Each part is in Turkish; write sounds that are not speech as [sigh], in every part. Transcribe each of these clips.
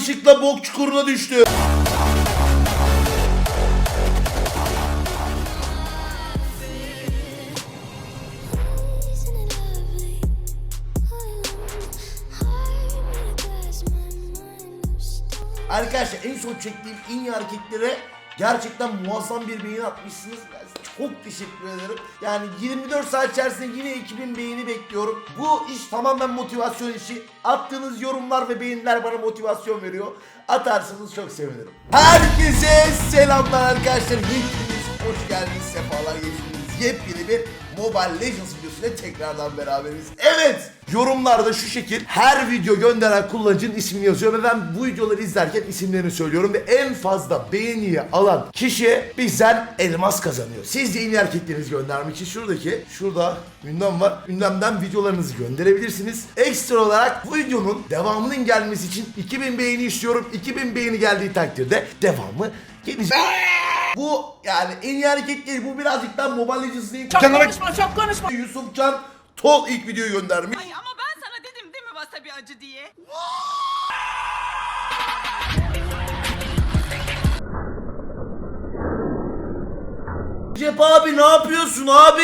yanlışlıkla bok çukuruna düştü. Arkadaşlar en son çektiğim en hareketlere gerçekten muazzam bir beğeni atmışsınız. Çok teşekkür ederim. Yani 24 saat içerisinde yine 2000 beğeni bekliyorum. Bu iş tamamen motivasyon işi. Attığınız yorumlar ve beğeniler bana motivasyon veriyor. Atarsanız çok sevinirim. Herkese selamlar arkadaşlar. Hepiniz hoş geldiniz, sefalar geçtiniz. Yepyeni bir Mobile Legends videosuyla tekrardan beraberiz. Evet, yorumlarda şu şekil her video gönderen kullanıcının ismini yazıyor ve ben bu videoları izlerken isimlerini söylüyorum ve en fazla beğeniyi alan kişi bizden elmas kazanıyor. Siz de en iyi hareketlerinizi göndermek için şuradaki, şurada ünlem var. Ünlemden videolarınızı gönderebilirsiniz. Ekstra olarak bu videonun devamının gelmesi için 2000 beğeni istiyorum. 2000 beğeni geldiği takdirde devamı gelecek. Bu yani en iyi hareket değil. Bu birazcık daha Mobile Legends değil. Çok konuşma çok konuşma. Yusufcan Tol ilk videoyu göndermiş. Ay ama ben sana dedim değil mi wasabi acı diye? Cep abi ne yapıyorsun abi?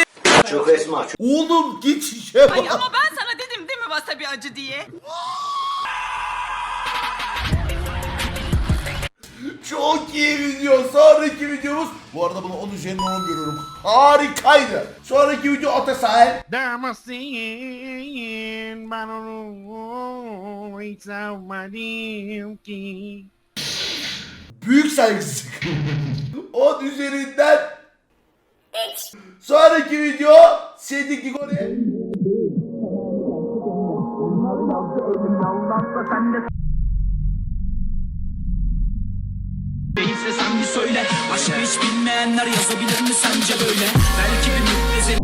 Çok esma. Oğlum git bak. Ay ama ben sana dedim değil mi wasabi acı diye? Çok iyi video. Sonraki videomuz. Bu arada bunu 10 üzerinden 10 görüyorum. Harikaydı. Sonraki video Atasahel. Damascene, ben onu hiç sevmedim ki. Büyük saygısızlık. [laughs] 10 üzerinden Sonraki video Sedik Igori. Aşkı hiç bilmeyenler yazabilir mi sence böyle Belki bir müptezel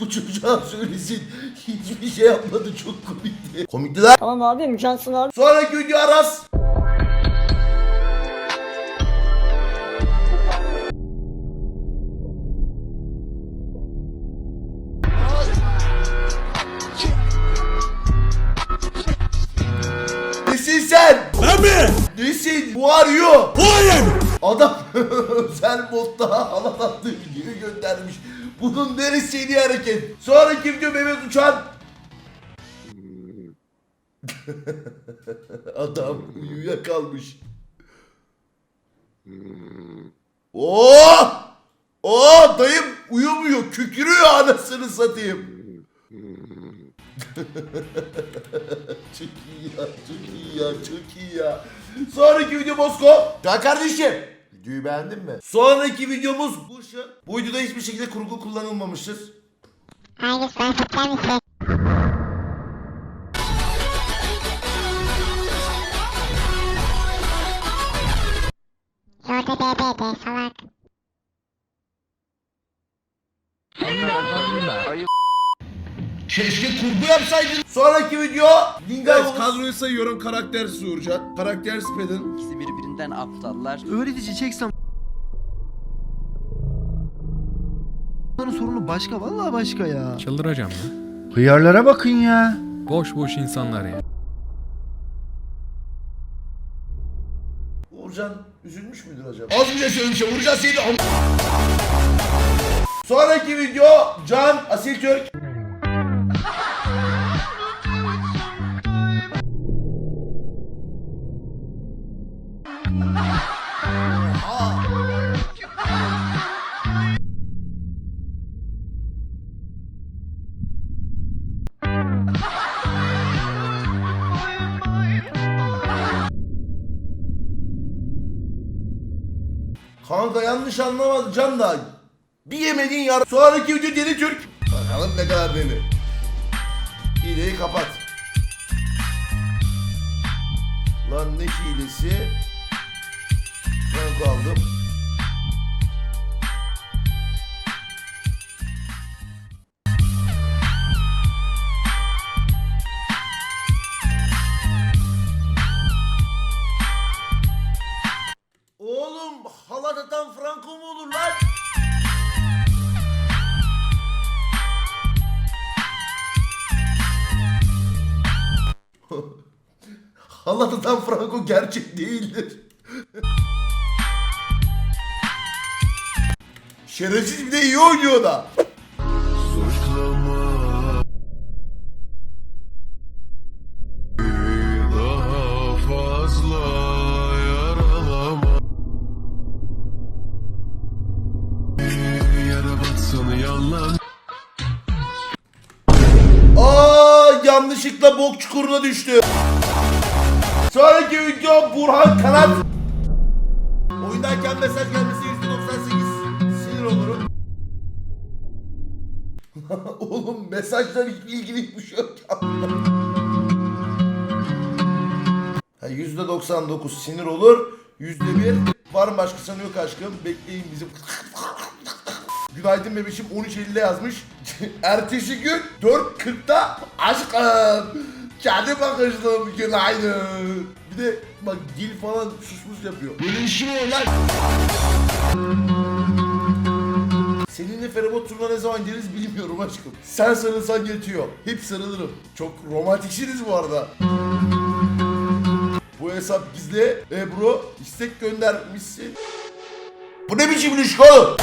Bu çocuğa söylesin. Hiçbir şey yapmadı çok komikti. Komikti lan. Tamam abi mükemmelsin abi. Sonraki video Aras. Adam [laughs] özel modda halat attığı videoyu göndermiş. Bunun neresi en iyi hareket? Sonraki video Mehmet Uçan. [laughs] Adam uyuyakalmış. Oh! Oh dayım uyumuyor, kükürüyor anasını satayım. [laughs] çok iyi ya, çok iyi ya, çok iyi ya. Sonraki video Mosko. Ya kardeşim. Videoyu beğendin mi? Sonraki videomuz bu şu. Bu videoda hiçbir şekilde kurgu kullanılmamıştır. Hayır? Orada BB'de Keşke kurgu yapsaydın. Sonraki video Dingal Evet kadroyu sayıyorum karaktersiz Uğurcan. Karaktersiz Pedin. İkisi birbirinden aptallar. öğretici çeksem Bunların sorunu başka vallahi başka ya. Çıldıracağım ya. Hıyarlara bakın ya. Boş boş insanlar ya. Uğurcan üzülmüş müdür acaba? Az bile söylemiş ya. Uğurcan seni am- Sonraki video Can Asil Türk. Kanka yanlış anlamadı Can da. Bir yemediğin yar. Sonraki video Deli Türk. Bakalım ne kadar deli. Hileyi kapat. Lan ne hilesi? Franco aldım. Halat Franco mu olur lan? [laughs] Halatatan Franco gerçek değildir. [laughs] Şerefsiz bir de iyi oynuyor da. Yanlışlıkla bok çukuruna düştü. Sonraki video Burhan Kanat. Oyundayken mesaj gelmesi %98 sinir olurum. [laughs] Oğlum mesajlar hiçbir ilgili bir şey yok. Ha, %99 sinir olur. %1 var mı başkası yok aşkım. Bekleyin bizim. Günaydın bebişim 13.50'de yazmış. [laughs] Ertesi gün 4.40'da aşkım. Kendi bakışlım günaydın. Bir de bak dil falan susmuş yapıyor. Benim işim lan. Seninle feribot turuna ne zaman geliriz bilmiyorum aşkım. Sen sarılsan yetiyor. Hep sarılırım. Çok romantiksiniz bu arada. Bu hesap gizli. Ebru istek göndermişsin. Bu ne biçim ilişki oğlum?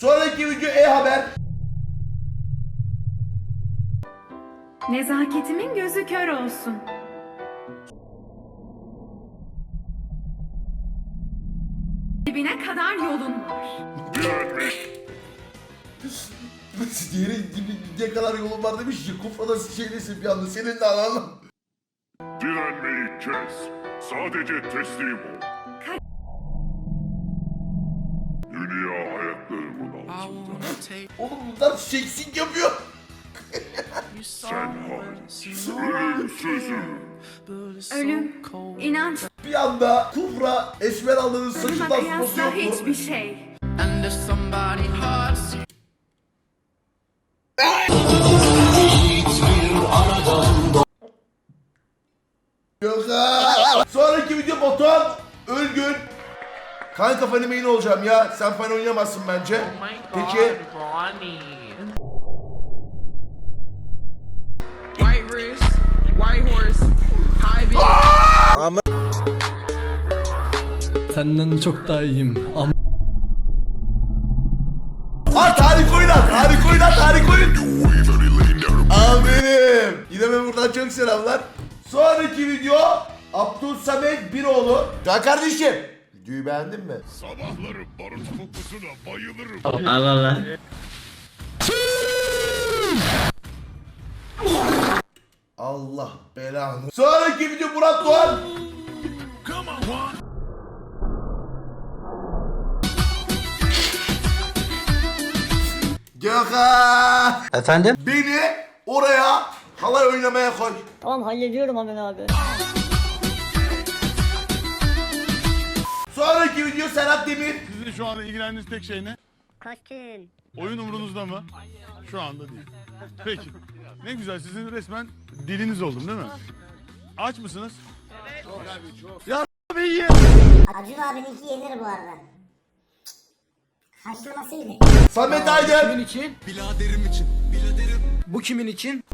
Sonraki video e-haber. Nezaketimin gözü kör olsun. Dibine kadar yolun var. [laughs] Diğeri ne kadar yolun var demiş ya. Kufra'da şeydesin bir anda. Senin de anlamam. Direnmeyi kes Sadece teslim ol altında Oğlum bunlar seksik yapıyor. Sen hariç Ölümsüzüm Ölüm, inanç, Bir anda Kufra Esmeralda'nın ölüme saçından sosu kıyasla yok mu? hiçbir şey. Yok ha. Sonraki video Batuhan Ölgün. Kanka fan main olacağım ya. Sen fan oynayamazsın bence. Peki. White wrist, white horse, high beat. Senden çok daha iyiyim At harika oynat. Harika oynat. Harika oynat. Amirim. Yine ben buradan çok selamlar. Sonraki video Abdul Samet Biroğlu. Ya kardeşim. Videoyu beğendin mi? Sabahları barut kokusuna bayılırım Allah belanı. Sonraki video Murat Doğan. Gökhan. Efendim? Beni oraya halay oynamaya koy. Tamam hallediyorum hemen abi. Video Serhat Demir. Sizin şu anda ilgilendiğiniz tek şey ne? Kostüm. Oyun umurunuzda mı? Şu anda değil. Peki. Ne güzel sizin resmen diliniz oldum değil mi? Aç mısınız? Acun abininki yenir bu arada. Haşlamasıydı. Samet Aydın. için? Biladerim için Biladerim Bu kimin için?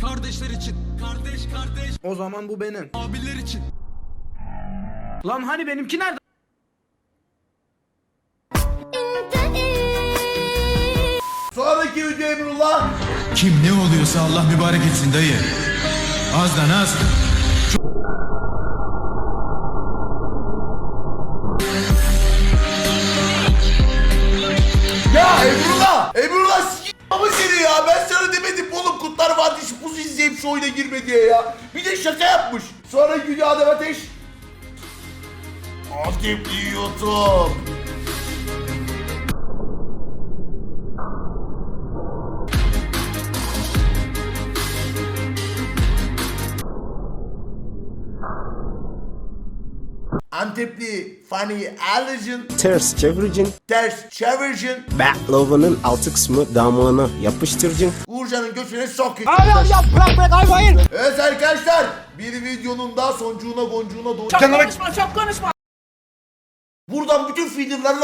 Kardeşler için Kardeş kardeş O zaman bu benim. Abiler için Lan hani benimki nerede? Sonraki video Emrullah. Kim ne oluyorsa Allah mübarek etsin dayı Azdan az Ya Emrullah. Emrullah s*** ama seni ya. Ben sana demedim oğlum Kutlar Vadisi buz izleyip şu oyuna girme diye ya. Bir de şaka yapmış. Sonraki video Adem Ateş. Antepli YouTube. Antepli Funny Allergen Ters çevireceksin. Ters Çevircin Backlove'ın altı kısmı damağına yapıştıracaksın. Uğurcan'ın götüne sokuyor. Abi ya bırak bırak hayır hayır. Evet arkadaşlar bir videonun daha soncuğuna goncuğuna doğru. Çok konuşma çok konuşma. Buradan bütün feederların